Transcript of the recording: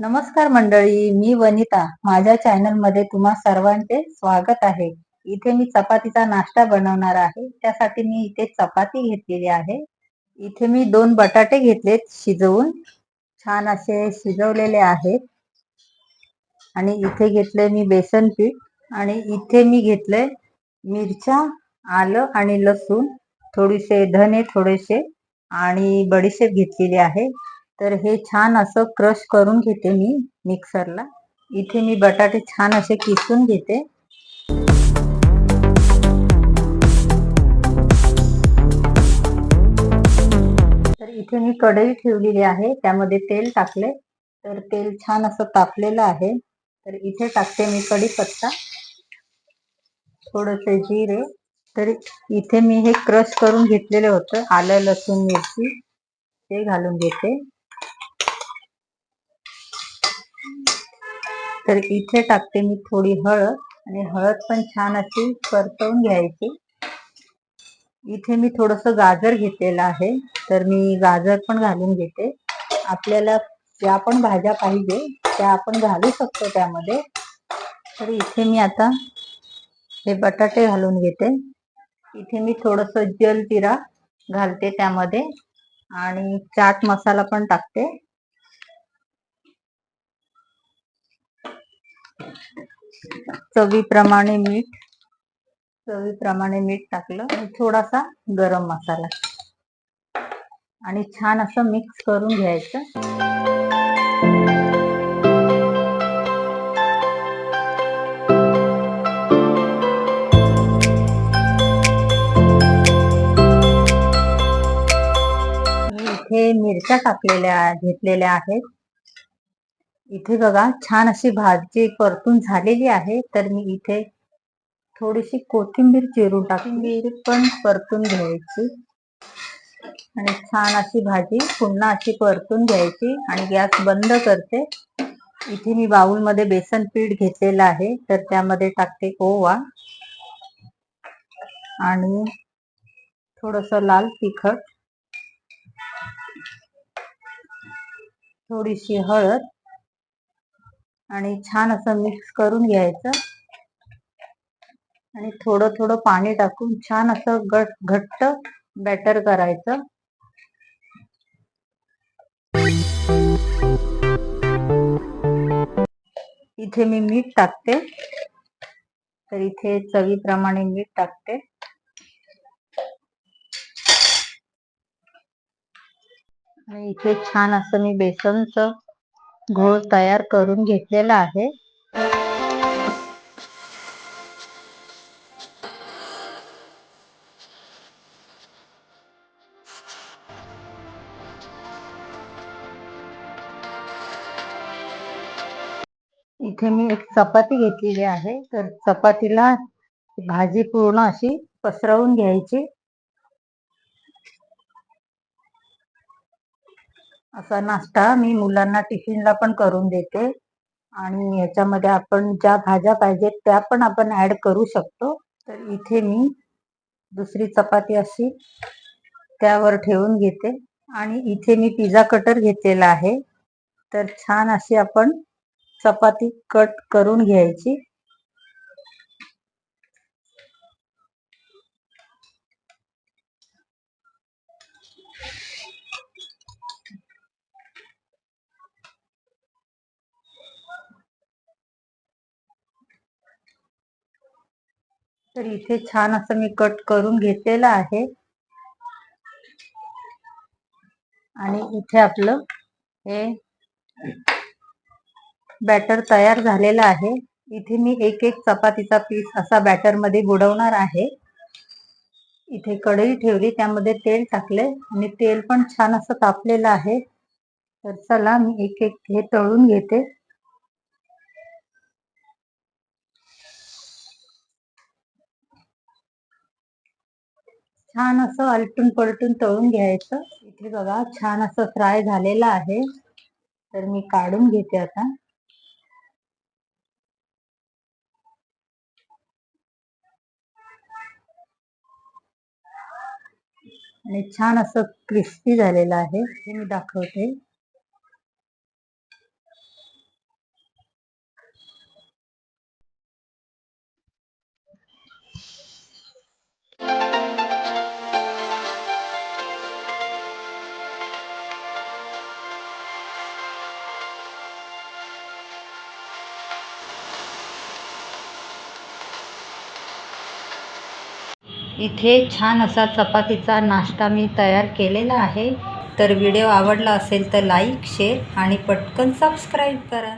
नमस्कार मंडळी मी वनिता. माझ्या चॅनलमध्ये तुम्हा सर्वांचे स्वागत आहे. इथे मी चपातीचा नाश्ता बनवणार आहे. त्यासाठी मी इथे चपाती घेतलेली आहे. इथे मी दोन बटाटे घेतलेत शिजवून. छान असे शिजवलेले आहेत. आणि इथे घेतले मी बेसन पीठ. आणि इथे मी घेतले मिरच्या आलं आणि लसूण. थोडेसे धने थोडेसे आणि बडीशेप घेतलेली आहे. तर हे छान असं क्रश करून घेते मी मिक्सरला. इथे मी बटाटे छान असे किसून घेते. तर इथे मी कढई ठेवलेली आहे त्यामध्ये तेल टाकले. तर तेल छान असं तापलेलं आहे. तर इथे टाकते मी कढीपत्ता. थोडंसं जिरे. तर इथे मी हे क्रश करून घेतलेलं होतं आलं लसूण मिरची. ते घालून घेते. तर इथे टाकते मी थोडी हळद. आणि हळद पण छान अशी परतवून घ्यायची. इथे मी थोडस गाजर घेतलेलं आहे. तर मी गाजर पण घालून घेते. आपल्याला ज्या पण भाज्या पाहिजे त्या आपण घालू शकतो त्यामध्ये. तर इथे मी आता हे बटाटे घालून घेते. इथे मी थोडस जलजिरा घालते त्यामध्ये. आणि चाट मसाला पण टाकते. चवीप्रमाणे मीठ चवीप्रमाणे मीठ टाकलं आणि थोडासा गरम मसाला. आणि छान असं मिक्स करून घ्यायचं. इथे मिरच्या टाकलेल्या घेतलेल्या आहेत. इथे बघा छान अशी भाजी परतून झालेली आहे. तर मी इथे थोडीशी कोथिंबीर चिरून टाकली पण परतून घ्यायची. आणि छान अशी भाजी पुन्हा अशी परतून घ्यायची आणि गॅस बंद करते. इथे मी बाउलमध्ये बेसन पीठ घेतलेलं आहे तर त्यामध्ये टाकते ओवा. आणि थोडस लाल तिखट. थोडीशी हळद. आणि छान असं मिक्स करून घ्यायचं. आणि थोडं थोडं पाणी टाकून छान असं गट घट्ट बॅटर करायचं. इथे मी मीठ टाकते. तर इथे चवीप्रमाणे मीठ टाकते. आणि इथे छान असं मी बेसनचं घोळ तयार करून घेतलेला आहे. इथे मी एक चपाती घेतलेली आहे. तर चपातीला भाजी पूर्ण अशी पसरवून घ्यायची. असा नाश्ता मी मुलांना टिफिनला पण करून देते. आणि याच्यामध्ये आपण ज्या भाज्या पाहिजेत त्या पण आपण ॲड करू शकतो. तर इथे मी दुसरी चपाती अशी त्यावर ठेवून घेते. आणि इथे मी पिझ्झा कटर घेतलेला आहे. तर छान अशी आपण चपाती कट करून घ्यायची. तर इथे छान असं मी कट करून घेतलेलं आहे. आणि इथे आपलं हे बॅटर तयार झालेलं आहे. इथे मी एक एक चपातीचा पीस असा बॅटरमध्ये बुडवणार आहे. इथे कढई ठेवली त्यामध्ये तेल टाकले आणि तेल पण छान असं तापलेलं आहे. तर चला मी एक एक हे तळून घेते. छान असं आलटून पलटून तळून घ्यायचं. इथे बघा छान असं फ्राय झालेलं आहे. तर मी काढून घेते आता. आणि छान असं क्रिस्पी झालेलं आहे. हे मी दाखवते. इथे छान असा चपातीचा नाश्ता मी तयार केलेला आहे. तर व्हिडिओ आवडला असेल तर लाईक शेअर आणि पटकन सबस्क्राईब करा.